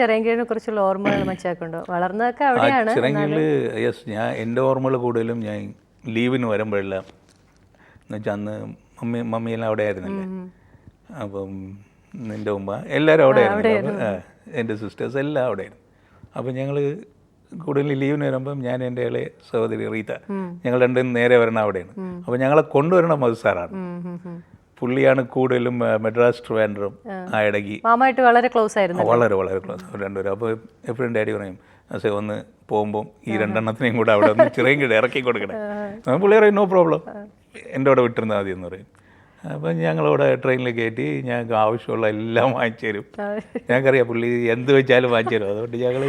ചിറയൻകീഴിനെ കുറിച്ചുള്ള ഓർമ്മകൾ മച്ചാക്കുണ്ടോ വളർന്നതൊക്കെ അവിടെയാണ് ചിറങ്കിൽ യെസ് ഞാൻ എന്റെ ഓർമ്മകൾ കൂടുതലും ഞാൻ ലീവിന് വരുമ്പോഴെല്ലാം എന്നുവെച്ചാൽ അന്ന് മമ്മി മമ്മിയെല്ലാം അവിടെ ആയിരുന്നില്ലേ അപ്പം നിന്റെ ഉമ്മ എല്ലാവരും അവിടെ ആയിരുന്നു എന്റെ സിസ്റ്റേഴ്സ് എല്ലാം അവിടെ ആയിരുന്നു അപ്പം ഞങ്ങൾ കൂടുതൽ ലീവിന് വരുമ്പം ഞാൻ എന്റെ ഇളയ സഹോദരി റീത്ത ഞങ്ങൾ രണ്ടും നേരെ വരണം അവിടെയാണ്. അപ്പോൾ ഞങ്ങളെ കൊണ്ടുവരണം മധു സാറാണ്. പുള്ളിയാണ് കൂടുതലും മദ്രാസ് മെഡ്രാസ് ട്രിവാൻഡ്രം ആ. ഇടയ്ക്ക് മാമായിട്ട് വളരെ ക്ലോസ് ആയിരുന്നു വളരെ വളരെ ക്ലോസ് രണ്ടുപേരും. അപ്പോൾ എപ്പോഴും ഡാഡി പറയും അസേ ഒന്ന് പോകുമ്പോൾ ഈ രണ്ടെണ്ണത്തിനെയും കൂടെ അവിടെ ഒന്ന് ചെറിയ കിട ഇറക്കി കൊടുക്കണേ. പുള്ളി പറയും നോ പ്രോബ്ലം എന്റെ അവിടെ വിട്ടിരുന്നാൽ മതി എന്ന് പറയും. അപ്പം ഞങ്ങളവിടെ ട്രെയിനിൽ കയറ്റി ഞങ്ങൾക്ക് ആവശ്യമുള്ള എല്ലാം വാങ്ങിച്ചു തരും. ഞങ്ങൾക്കറിയാം പുള്ളി എന്ത് വെച്ചാലും വാങ്ങിച്ചു തരും. അതുകൊണ്ട് ഞങ്ങൾ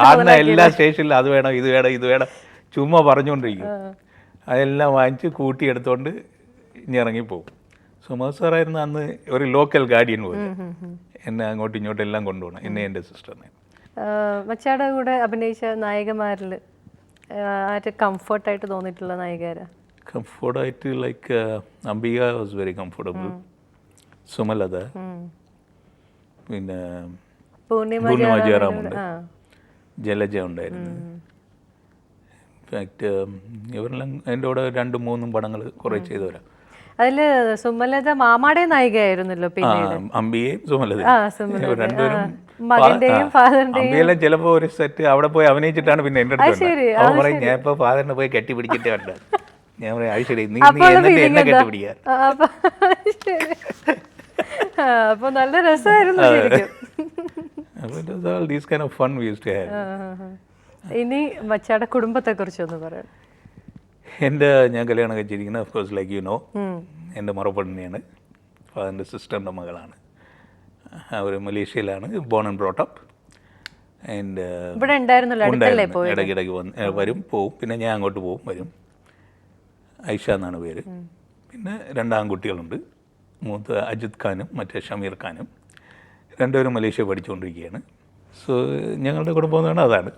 കാണുന്ന എല്ലാ സ്റ്റേഷനിലും അത് വേണം ഇത് വേണം ഇത് വേണം. ചുമ്മാ പറഞ്ഞുകൊണ്ടിരിക്കും. അതെല്ലാം വാങ്ങിച്ച് കൂട്ടി എടുത്തുകൊണ്ട് ഇനി ഇറങ്ങിപ്പോവും. സുമ സാറായിരുന്നു അന്ന് ഒരു ലോക്കൽ ഗാർഡിയൻ പോലെ. എന്നെ അങ്ങോട്ടും ഇങ്ങോട്ടും എല്ലാം കൊണ്ടുപോകണം. എന്നെ എന്റെ സിസ്റ്ററിനെ മച്ചാടെ കൂടെ അഭിനയിച്ച നായകന്മാരിൽ കംഫോർട്ടായിട്ട് കംഫർട്ടായിട്ട് തോന്നിയിട്ടുള്ള നായികരാ കംഫർട്ടായിട്ട് like Ambika was very comfortable Sumalatha പിന്നെ പൂർണിമാജിയാറാമുണ്ട് ജലജ ഉണ്ടായിരുന്നു. ഇൻഫാക്റ്റ് ഇവരെല്ലാം എന്റെ കൂടെ രണ്ടും മൂന്നും പടങ്ങൾ കുറേ ചെയ്തവരാ. അതിൽ സുമലത മാമാടെ നായികയായിരുന്നല്ലോ പിന്നീട്. പിന്നെ അംബികയും സുമലതയും. രണ്ടുപേരും മകന്റെയും ഫാദറിന്റെയും. അമ്മയെല്ലാം ചിലപ്പോ ഒരു സെറ്റ് അവിടെ പോയി അഭിനയിച്ചിട്ടാണ് പിന്നെ എന്റെ അടുത്ത്. അവൻ പറയും ഞാൻ ഇപ്പൊ ഫാദറിനെ പോയി കെട്ടി പിടിച്ചിട്ട് കണ്ട. ഞാൻ പറയും അത് ശരി നീ എന്നിട്ട് എന്നെ എന്താ? കെട്ടി പിടിക്കാൻ അപ്പൊ നല്ല രസമായിരുന്നു ശരിക്കും. These kind of fun. ഇനി മച്ചാടെ കുടുംബത്തെ കുറിച്ച് ഒന്ന് പറയാം എന്റെ ഞാൻ കല്യാണം കഴിച്ചിരിക്കുന്നത് of course like you know എന്റെ മറുപടിനെയാണ് ഫാദറിന്റെ സിസ്റ്ററിന്റെ മകളാണ്. അവർ മലേഷ്യയിലാണ് born and brought up and ഇടയ്ക്കിടയ്ക്ക് വന്ന് വരും പോവും. പിന്നെ ഞാൻ അങ്ങോട്ട് പോവും വരും. ഐഷ എന്നാണ് പേര്. പിന്നെ രണ്ട് ആൺകുട്ടികളുണ്ട്. മൂത്ത അജിത് ഖാനും മറ്റേ ഷമീർ ഖാനും. രണ്ടുപേരും മലേഷ്യ പഠിച്ചുകൊണ്ടിരിക്കുകയാണ്. സോ ഞങ്ങളുടെ കുടുംബം എന്ന് പറഞ്ഞാൽ അതാണ്.